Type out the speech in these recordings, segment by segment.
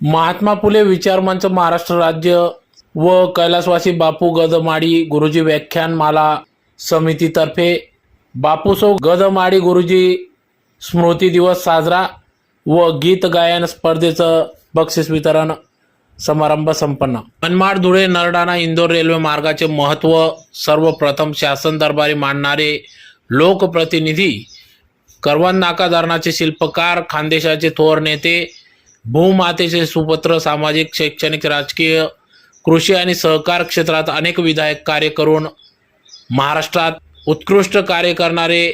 महात्मा फुले विचारमंच महाराष्ट्र राज्य व कैलासवासी बापू गदमाडी गुरुजी व्याख्यानमाला समितीतर्फे बापूसो गदमाडी गुरुजी स्मृती दिवस साजरा व गीत गायन स्पर्धेचं बक्षीस वितरण समारंभ संपन्न. मनमाड धुळे नरडाणा इंदोर रेल्वे मार्गाचे महत्त्व सर्वप्रथम शासन दरबारी मांडणारे लोकप्रतिनिधी करवंद नाका धरणाचे शिल्पकार खानदेशाचे थोर नेते भूमातेचे सुपुत्र सामाजिक शैक्षणिक राजकीय कृषी आणि सहकार क्षेत्रात अनेक विधायक कार्य करून महाराष्ट्रात उत्कृष्ट कार्य करणारे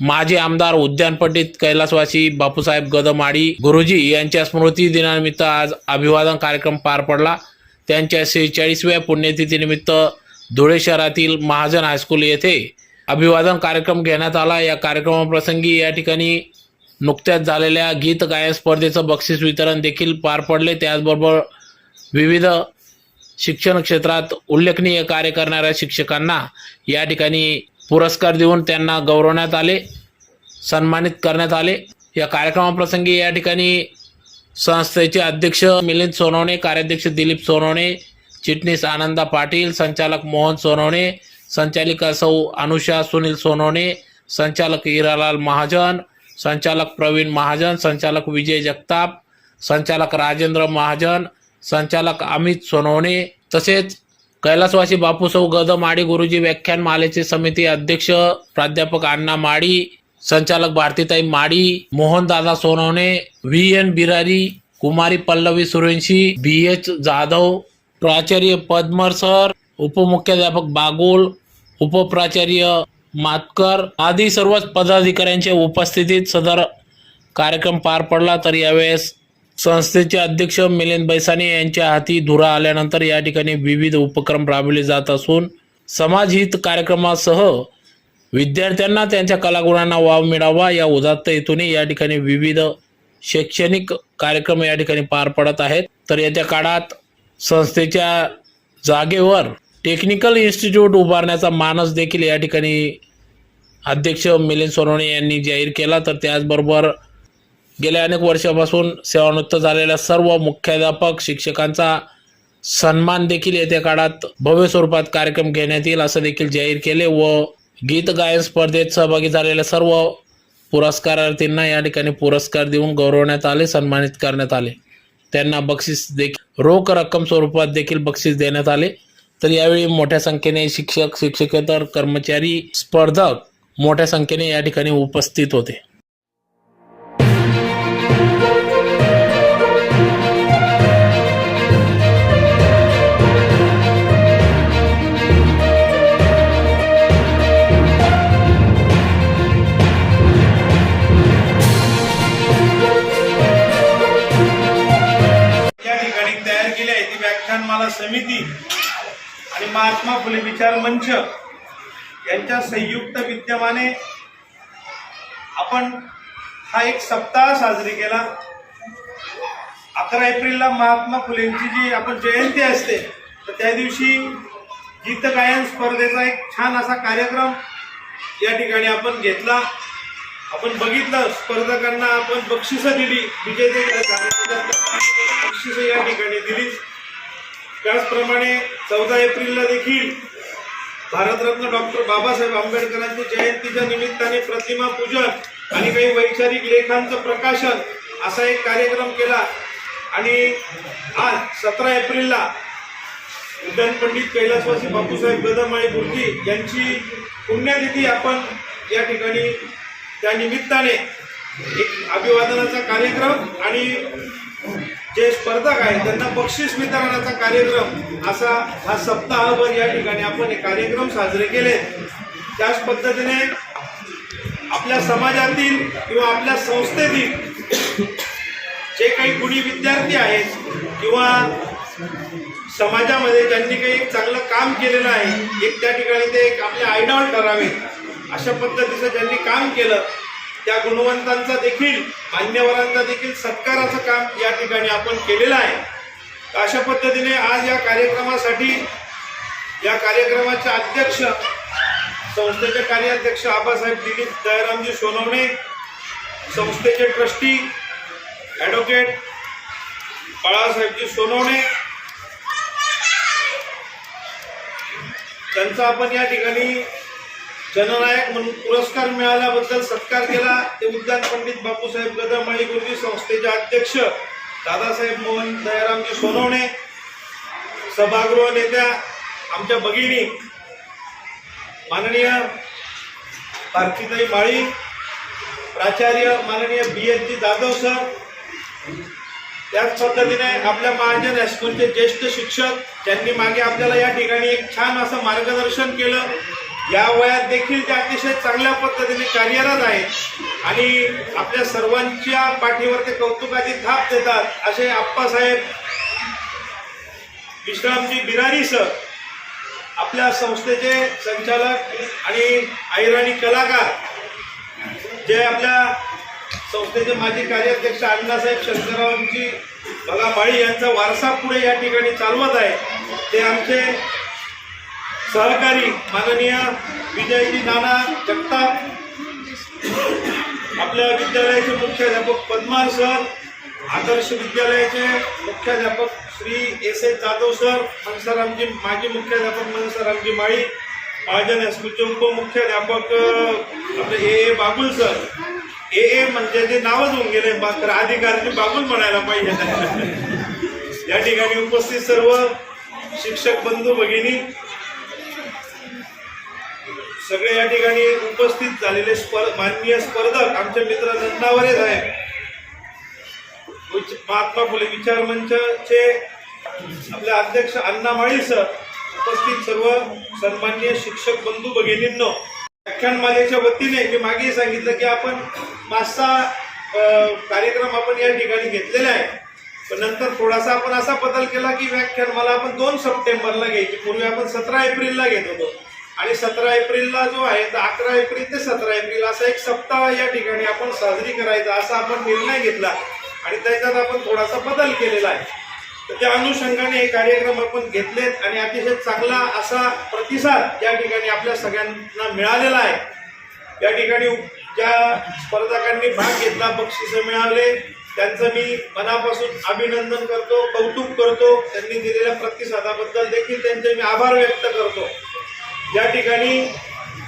माजी आमदार उद्यानपट्टीत कैलासवासी बापूसाहेब गदमाडी गुरुजी यांच्या स्मृती दिनानिमित्त आज अभिवादन कार्यक्रम पार पडला. त्यांच्या शेहेचाळीसव्या पुण्यतिथीनिमित्त धुळे शहरातील महाजन हायस्कूल येथे अभिवादन कार्यक्रम घेण्यात आला. या कार्यक्रमाप्रसंगी या ठिकाणी नुकत्याच झालेल्या गीत गायन स्पर्धेचं बक्षीस वितरण देखील पार पडले. त्याचबरोबर विविध शिक्षण क्षेत्रात उल्लेखनीय कार्य करणाऱ्या शिक्षकांना या ठिकाणी पुरस्कार देऊन त्यांना गौरवण्यात आले सन्मानित करण्यात आले. या कार्यक्रमाप्रसंगी या ठिकाणी संस्थेचे अध्यक्ष मिलिंद सोनवणे कार्याध्यक्ष दिलीप सोनवणे चिटणीस आनंदा पाटील संचालक मोहन सोनवणे संचालिका सौ अनुषा सुनील सोनवणे संचालक हिरालाल महाजन संचालक प्रवीण महाजन संचालक विजय जगताप संचालक राजेंद्र महाजन संचालक अमित सोनवणे तसेच कैलासवासी बापूसव गद माडी गुरुजी व्याख्यान मालेचे समिती अध्यक्ष प्राध्यापक अण्णा माडी संचालक भारतीताई माडी मोहनदादा सोनवणे व्ही एन बिरारी कुमारी पल्लवी सुरेंशी बी एच जाधव प्राचार्य पद्मर सर उपमुख्याध्यापक बागुल उपप्राचार्य मातकर आदी सर्वच पदाधिकाऱ्यांच्या उपस्थितीत सदर कार्यक्रम पार पडला तर यावेळेस संस्थेचे अध्यक्ष मिलिंद बैसाने यांच्या हाती धुरा आल्यानंतर या ठिकाणी विविध उपक्रम राबवले जात असून समाजहित कार्यक्रमासह विद्यार्थ्यांना त्यांच्या कलागुणांना वाव मिळावा या उदात्त हेतूने या ठिकाणी विविध शैक्षणिक कार्यक्रम या ठिकाणी पार पडत आहेत. तर येत्या काळात संस्थेच्या जागेवर टेक्निकल इन्स्टिट्यूट उभारण्याचा मानस देखील या ठिकाणी अध्यक्ष मिलिंद सोनवणे यांनी जाहीर केला. तर त्याचबरोबर गेल्या अनेक वर्षापासून सेवानिवृत्त झालेल्या सर्व मुख्याध्यापक शिक्षकांचा सन्मान देखील येत्या काळात भव्य स्वरूपात कार्यक्रम घेण्यात येईल असं देखील जाहीर केले व गीत गायन स्पर्धेत सहभागी झालेल्या सर्व पुरस्कारार्थींना या ठिकाणी पुरस्कार देऊन गौरवण्यात आले सन्मानित करण्यात आले. त्यांना बक्षीस देखील रोख रक्कम स्वरूपात देखील बक्षीस देण्यात आले. तर यावेळी मोठ्या संख्येने शिक्षक शिक्षकेतर कर्मचारी स्पर्धक मोठ्या संख्येने या ठिकाणी उपस्थित होते. फुले विचार मंच. यांच्या संयुक्त विद्यमाने आपण हा एक सप्ताह साजरी केला. अकरा एप्रिलला महात्मा फुलेंची जी आपण जयंती असते तर त्या दिवशी गीत गायन स्पर्धेचा एक छान असा कार्यक्रम या ठिकाणी आपण घेतला. आपण बघितलं स्पर्धकांना आपण बक्षिसं दिली विजेते बक्षिसं या ठिकाणी दिली. त्याचप्रमाणे चौदा एप्रिलला देखील भारतरत्न डॉक्टर बाबासाहेब आंबेडकरांची जयंतीच्या निमित्ताने प्रतिमा पूजन आणि काही वैचारिक लेखांचं प्रकाशन असा एक कार्यक्रम केला. आणि आज सतरा एप्रिलला उद्यान पंडित कैलासवासी बापूसाहेब गदमाळे गुरुजी यांची पुण्यतिथी आपण या ठिकाणी त्या निमित्ताने एक अभिवादनाचा कार्यक्रम आणि जे स्पर्धक आहेत त्यांना बक्षीस वितरणाचा कार्यक्रम असा हा सप्ताहभर या ठिकाणी आपण हे कार्यक्रम साजरे केले. त्याच पद्धतीने आपल्या समाजातील किंवा आपल्या संस्थेतील जे काही गुणी विद्यार्थी आहेत किंवा समाजामध्ये ज्यांनी काही चांगलं काम केलेलं आहे एक त्या ठिकाणी ते एक आपले आयडॉल ठरावे अशा पद्धतीचं ज्यांनी काम केलं त्या गुणवंतांचा देखील मान्यवरांचा देखील सत्काराचं काम या ठिकाणी आपण केलेलं आहे. अशा पद्धतीने आज या कार्यक्रमासाठी या कार्यक्रमाचे अध्यक्ष संस्थेचे कार्याध्यक्ष आबासाहेब दिलीप दयारामजी सोनवणे संस्थेचे ट्रस्टी ॲडव्होकेट बाळासाहेबजी सोनवणे त्यांचा आपण या ठिकाणी जननायक म्हणून पुरस्कार मिळाल्याबद्दल सत्कार केला. ते उद्यान पंडित बापूसाहेब गदमाळी गुरुजी संस्थेचे अध्यक्ष दादासाहेब मोहन दयारामजी सोनवणे सभागृह नेत्या आमच्या भगिनी माननीय पार्थिताई माळी प्राचार्य माननीय B S G Jadhav sir त्याच पद्धतीने आपल्या महाजन हायस्कूलचे ज्येष्ठ शिक्षक ज्यांनी मागे आपल्याला या ठिकाणी एक छान असं मार्गदर्शन केलं. या वयात देखील ते अतिशय चांगल्या पद्धतीने कार्यरत आहेत. आणि आपल्या सर्वांच्या पाठीवर ते कौतुकाची थाप देतात असे आप्पासाहेब विश्रामजी बिरारी सर आपल्या संस्थेचे संचालक आणि आईराणी कलाकार जे आपल्या संस्थेचे माजी कार्याध्यक्ष अण्णासाहेब शंकररावांची बघा माळी यांचा वारसा पुढे या ठिकाणी चालवत आहे. ते आमचे सहकारी माननीय विजयजी नाना जगताप आपल्या विद्यालयाचे मुख्याध्यापक पद्मार सर आदर्श विद्यालयाचे मुख्याध्यापक Shri S S Jadhav sir मनसरामजी माजी मुख्याध्यापक मनसरामजी माळी महाजन हायस्कूलचे उपमुख्याध्यापक आपले ए ए बागुल सर. ए ए म्हणजे ते नावच होऊन गेले मात्र तर अधिकाऱ्याचे बागुल म्हणायला पाहिजे. या ठिकाणी उपस्थित सर्व शिक्षक बंधू भगिनी सगळे या ठिकाणी उपस्थित झालेले स्पर्ध माननीय स्पर्धक आमचे मित्र नंदावरे साहेब. महात्मा फुले विचार मंचचे आपले अध्यक्ष अण्णा माळी सर उपस्थित सर्व सन्मान्य शिक्षक बंधू भगिनींनो. व्याख्यानमालेच्या वतीने मी मागे सांगितलं की आपण पाच सहा कार्यक्रम आपण या ठिकाणी घेतलेला आहे. पण नंतर थोडासा आपण असा बदल केला की व्याख्यानमाला आपण दोन सप्टेंबरला घ्यायची. पूर्वी आपण सतरा एप्रिलला घेत होतो. आणि सतरा एप्रिलला जो आहे तर अकरा एप्रिल ते सतरा एप्रिल असा एक सप्ताह या ठिकाणी आपण साजरी करायचा असा आपण निर्णय घेतला. आणि त्याच्यात आपण थोडासा बदल केलेला आहे. तर त्या अनुषंगाने हे कार्यक्रम आपण घेतलेत आणि अतिशय चांगला असा प्रतिसाद या ठिकाणी आपल्या सगळ्यांना मिळालेला आहे. या ठिकाणी ज्या स्पर्धकांनी भाग घेतला बक्षिसं मिळाले त्यांचं मी मनापासून अभिनंदन करतो कौतुक करतो. त्यांनी दिलेल्या प्रतिसादाबद्दल देखील त्यांचे मी आभार व्यक्त करतो. या ठिकाणी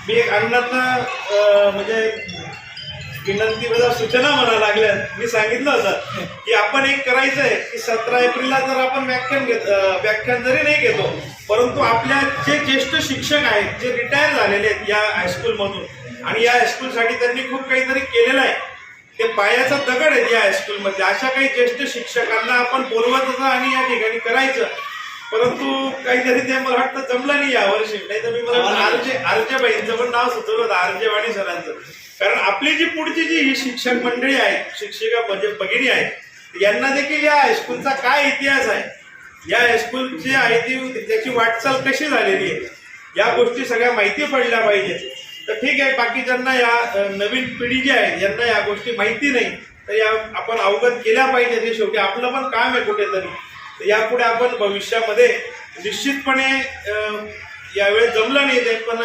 मी एक अण्णांना म्हणजे विनंती म्हणजे सूचना म्हणा लागल्या मी सांगितलं होतं की आपण एक करायचं आहे की सतरा एप्रिलला जर आपण व्याख्यान घेत व्याख्यान जरी नाही घेतो परंतु आपल्या जे ज्येष्ठ शिक्षक आहेत जे रिटायर झालेले आहेत या हायस्कूलमधून आणि या हायस्कूलसाठी त्यांनी खूप काहीतरी केलेलं आहे ते पायाचा दगड आहे या हायस्कूलमध्ये अशा काही ज्येष्ठ शिक्षकांना आपण बोलवायचं आणि या ठिकाणी करायचं. परंतु काहीतरी ते मला वाटतं जमलं नाही यावर्षी नाही तर मी मला आरजे आरजे बाईंचं पण नाव सुचवलं होतं आरजे वाणी सरांचं. कारण आपली जी पुढची जी ही शिक्षक मंडळी आहेत शिक्षिका म्हणजे भगिनी आहेत यांना देखील या हायस्कूलचा काय इतिहास आहे? या हायस्कूलची आहे ती त्याची वाटचाल कशी झालेली आहे? या गोष्टी सगळ्या माहिती पडल्या पाहिजेत. तर ठीक आहे बाकीच्यांना या नवीन पिढी जी आहे यांना या गोष्टी माहिती नाही तर या आपण अवगत केल्या पाहिजेत हे शेवटी. आपलं पण काम आहे कुठेतरी. तर यापुढे आपण भविष्यामध्ये निश्चितपणे यावेळेस जमलं नाही ते पण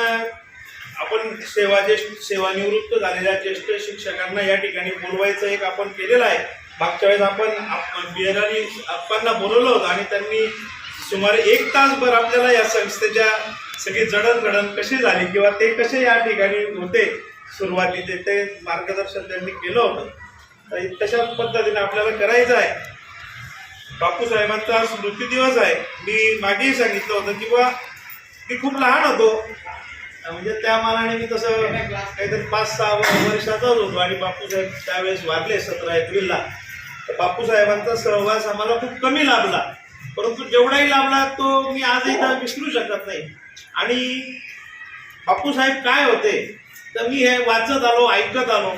आपण सेवा ज्येष्ठ सेवानिवृत्त झालेल्या ज्येष्ठ शिक्षकांना या ठिकाणी बोलवायचं एक आपण केलेलं आहे. मागच्या वेळेस आपण आप- अप्पांना आप्पांना बोलवलं होतं आणि त्यांनी सुमारे एक तासभर आपल्याला या संस्थेच्या सगळी जडणघडण कशी झाली किंवा ते कसे या ठिकाणी होते सुरुवातीचे ते मार्गदर्शन त्यांनी केलं होतं. तर तशा पद्धतीने आपल्याला करायचं आहे. बापूसाहेबांचा स्मृती दिवस आहे. मी मागेही सांगितलं होतं की बा मी खूप लहान होतो. म्हणजे त्या मानाने मी तसं काहीतरी पाच सहा वर्षाचाच होतो आणि बापूसाहेब त्यावेळेस वारले सतरा एप्रिलला. तर बापूसाहेबांचा सहवास आम्हाला खूप कमी लाभला. परंतु जेवढाही लाभला तो मी आजही त्या विसरू शकत नाही. आणि बापूसाहेब काय होते तर मी हे वाचत आलो ऐकत आलो.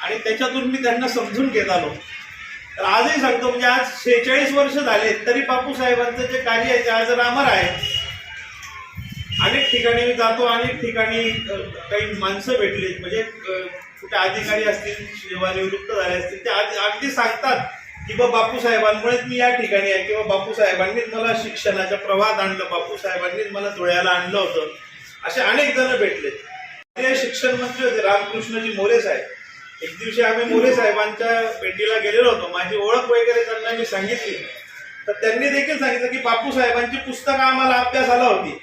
आणि त्याच्यातून मी त्यांना समजून घेत आलो. तर आजही सांगतो म्हणजे आज शेहेचाळीस वर्ष झाले तरी बापू साहेबांचं जे कार्य आहे ते आज रामर आहे. अनेक ठिकाणी मी जातो अनेक ठिकाणी काही माणसं भेटली. म्हणजे कुठे अधिकारी असतील सेवानिवृत्त झाले असतील ते अगदी सांगतात की बा साहेबांमुळेच मी या ठिकाणी आहे. किंवा बापू साहेबांनीच मला शिक्षणाच्या प्रवाहात आणलं बापू साहेबांनीच मला धुळ्याला आणलं होतं. असे अनेक जण भेटले. शिक्षण मंत्री होते रामकृष्णजी मोरे साहेब. एक दिवशी आम्ही मोरे साहेबांच्या भेटीला गेलेलो होतो. माझी ओळख वगैरे त्यांना मी सांगितली. तर त्यांनी देखील सांगितलं की बापू साहेबांची पुस्तकं आम्हाला अभ्यासाला होती.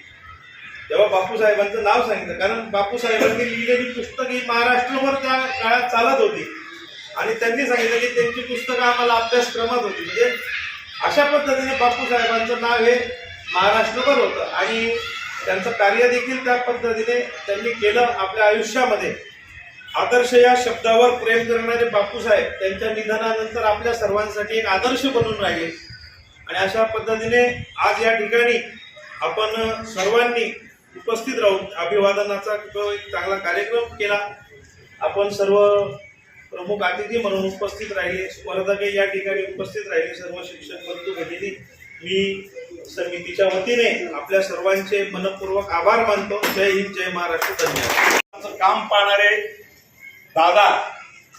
तेव्हा बापू साहेबांचं नाव सांगितलं. कारण बापू साहेबांनी लिहिलेली पुस्तक ही महाराष्ट्रभर त्या काळात चालत होती. आणि त्यांनी सांगितलं की त्यांची पुस्तकं आम्हाला अभ्यासक्रमात होती. म्हणजे अशा पद्धतीने बापू साहेबांचं नाव हे महाराष्ट्रभर होतं. आणि त्यांचं कार्य देखील त्या पद्धतीने त्यांनी केलं आपल्या आयुष्यामध्ये. आदर्श या शब्दावर प्रेम करणारे बापूसाहेब त्यांच्या निधनानंतर आपल्या सर्वांसाठी एक आदर्श बनून राहिले. आणि अशा पद्धतीने आज या ठिकाणी आपण सर्वांनी उपस्थित राहून अभिवादनाचा एक चांगला कार्यक्रम केला. आपण सर्व प्रमुख अतिथी म्हणून उपस्थित राहिले. स्पर्धके या ठिकाणी उपस्थित राहिले. सर्व शिक्षक बंधू भगिनी. मी समितीच्या वतीने आपल्या सर्वांचे मनपूर्वक आभार मानतो. जय हिंद जय महाराष्ट्र. धन्यवाद. काम पाहणारे दादा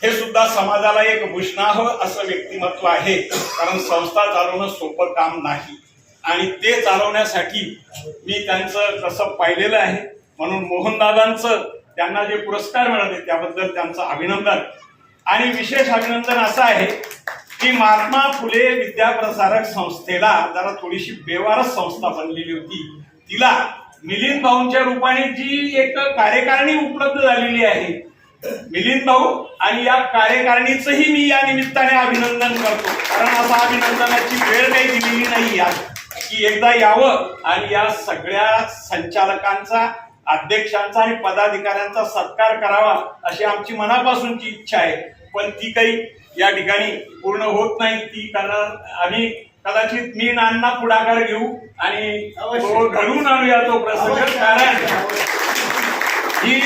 हे सुद्धा समाजाला एक भूषणाह असं व्यक्तिमत्व आहे. कारण संस्था चालवणं सोपं काम नाही. आणि ते चालवण्यासाठी मी त्यांचं कसं पाहिलेलं आहे. म्हणून मोहनदादांचं त्यांना जे पुरस्कार मिळाले त्याबद्दल त्यांचं अभिनंदन. आणि विशेष अभिनंदन असं आहे की महात्मा फुले विद्याप्रसारक संस्थेला जरा थोडीशी बेवारस संस्था बनलेली होती. तिला मिलिंद भाऊंच्या रूपाने जी एक कार्यकारिणी उपलब्ध झालेली आहे मिलिंद भाऊ आणि या कार्यकारिणीचंही मी या निमित्ताने अभिनंदन करतो. कारण असा अभिनंदनाची वेळ काही दिलेली नाही आज. की एकदा यावं आणि या सगळ्या संचालकांचा अध्यक्षांचा आणि पदाधिकाऱ्यांचा सत्कार करावा अशी आमची मनापासूनची इच्छा आहे. पण ती काही या ठिकाणी पूर्ण होत नाही. ती कारण आम्ही कदाचित मी नाना पुढाकार घेऊ आणि तो घडून आणूया तो प्रसंग. कारण ही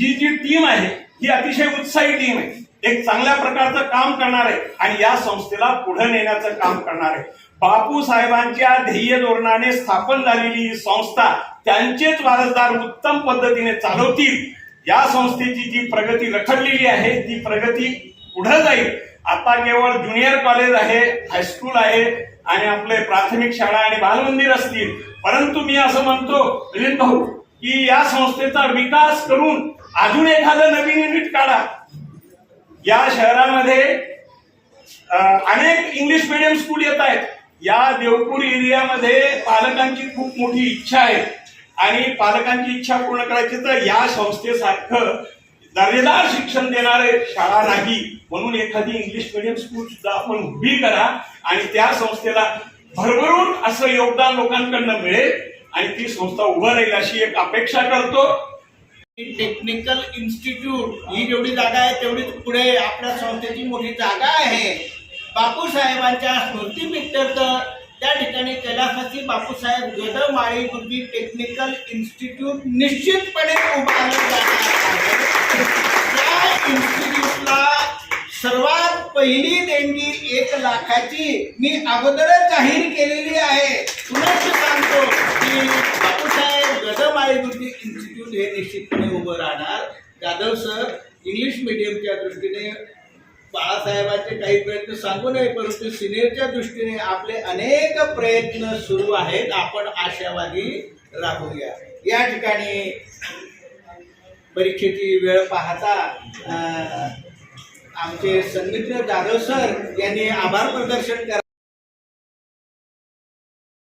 ही जी टीम आहे ही अतिशय उत्साही टीम आहे. एक चांगल्या प्रकारचं काम करणार आहे आणि या संस्थेला पुढे नेण्याचं काम करणार आहे. बापू साहेबांच्या ध्येय धोरणाने स्थापन झालेली ही संस्था त्यांचेच वारसदार उत्तम पद्धतीने चालवतील. या संस्थेची जी प्रगती रखडलेली आहे ती प्रगती पुढे जाईल. आता केवळ ज्युनियर कॉलेज आहे हायस्कूल आहे आणि आपले प्राथमिक शाळा आणि बालमंदिर असतील. परंतु मी असं म्हणतो मिलिंद भाऊ की या संस्थेचा विकास करून अजून एखादं नवीन युनिट काढा. या शहरामध्ये अनेक इंग्लिश मिडियम स्कूल येत आहेत. या देवपूर एरियामध्ये पालकांची खूप मोठी इच्छा आहे. आणि पालकांची इच्छा पूर्ण करायची तर या संस्थेसारखं दर्जेदार शिक्षण देणारे शाळा नाही. म्हणून एखादी इंग्लिश मिडियम स्कूल सुद्धा आपण उभी करा आणि त्या संस्थेला भरभरून असं योगदान लोकांकडनं मिळेल. आणि ती संस्था उभं राहील अशी एक अपेक्षा करतो. टेक्निकल इन्स्टिट्यूट ही जेवढी जागा आहे तेवढीच पुढे आपल्या संस्थेची मोठी जागा आहे. बापूसाहेबांच्या साहेबांच्या त्या ठिकाणी कैलासाची बापूसाहेब गदमाळी गुरुजी टेक्निकल इन्स्टिट्यूट निश्चितपणे उभारलं आहे. त्या इन्स्टिट्यूटला सर्वात पहिली देणगी एक लाखाची मी अगोदरच जाहीर केलेली आहे. पुन्हा सांगतो की बापूसाहेब गदमाळी गुरुजी इन्स्टिट्यूट हे निश्चितपणे उभं राहणार. जाधव सर इंग्लिश मिडियमच्या दृष्टीने बाळासाहेबांचे काही प्रयत्न सांगू नये परंतु सिनियरच्या दृष्टीने आपले अनेक प्रयत्न सुरू आहेत. आपण आशावादी राहूया. या ठिकाणी परीक्षेची वेळ पाहता आमचे संगीत जाधव सर यांनी आभार प्रदर्शन करा